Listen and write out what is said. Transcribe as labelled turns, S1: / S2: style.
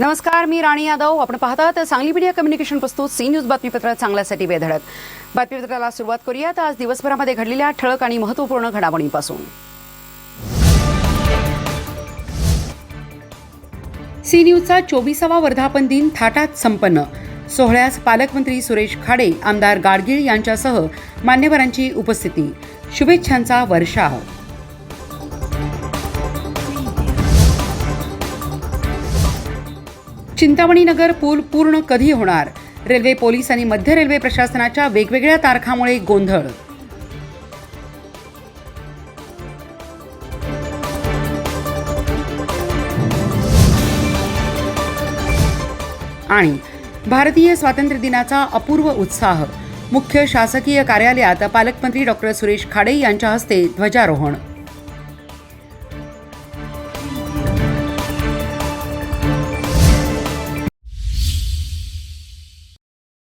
S1: नमस्कार मी राणी यादव. आपण पाहतात सांगली मीडिया कम्युनिकेशन प्रस्तुत सी न्यूज बातमीपत्रात चांगल्यासाठी बेधडक. बातमीपत्राला सुरुवात करूयात. आज दिवसभरामध्ये घडलेल्या ठळक आणि महत्त्वपूर्ण घडामोडींपासून. सी न्यूजचा चोवीसावा वर्धापन दिन थाटात संपन्न. सोहळ्यास पालकमंत्री सुरेश खाडे आमदार गाडगीळ यांच्यासह मान्यवरांची उपस्थिती. शुभेच्छांचा वर्षाव. चिंतामणी नगर पूल पूर्ण कधी होणार? रेल्वे पोलीस आणि मध्य रेल्वे प्रशासनाच्या वेगवेगळ्या तारखामुळे गोंधळ. आणि भारतीय स्वातंत्र्य दिनाचा अपूर्व उत्साह. मुख्य शासकीय कार्यालयात पालकमंत्री डॉक्टर सुरेश खाडे यांच्या हस्ते ध्वजारोहण.